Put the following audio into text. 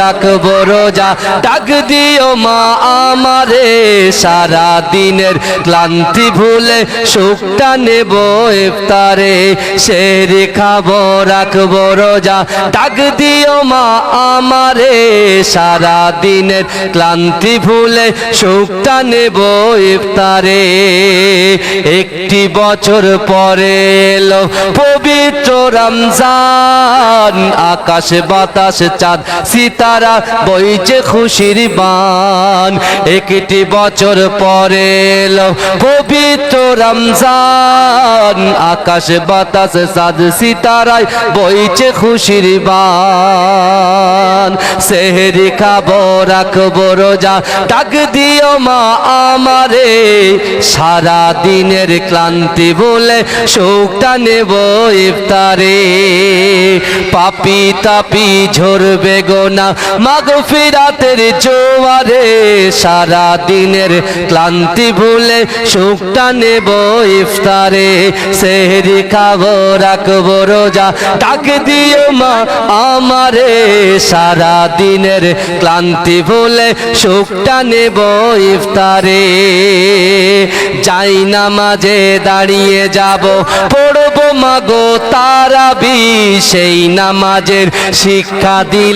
রাখব রোজা। ডাক দিও মা আমারে সারা দিনের ক্লান্তি ভুলে সুখটা নেব ইফতারে। শেরি খাব, রাখব রোজা। ডাক দিও মা আমারে সারা দিনের ক্লান্তি ভুলে সুখটা নেব ইফতারে। একটি বছর পরে এলো পবিত্র রমজান। আকাশ বাতাস চাঁদ সিতারা বইছে খুশির বান। একটি বছর পরে পবিত্র রমজান। আকাশ বাতাস চাঁদ সিতারায় বইছে খুশির বান। সেহরি খাব, রাখব রোজা। ডাক দিও মা আমারে। সারা দিনের ক্লান্তি বলে শোকটা নেব ইফতারে। পাপি তাপি ঝরবে গোনা মাগ ফিরাতের জোয়ারে সারা দিনের ক্লান্তি ভুলে সুখটা নেব ইফতারে। সেহরি খাব, রাখব রোজা। ডাক দিও মা আমারে। সারা দিনের ক্লান্তি ভুলে সুখটা নেব ইফতারে। যাই না মাঝে দাঁড়িয়ে যাব, পড়ব মাগো তারাবি। সেই নামাজের শিক্ষা দিলে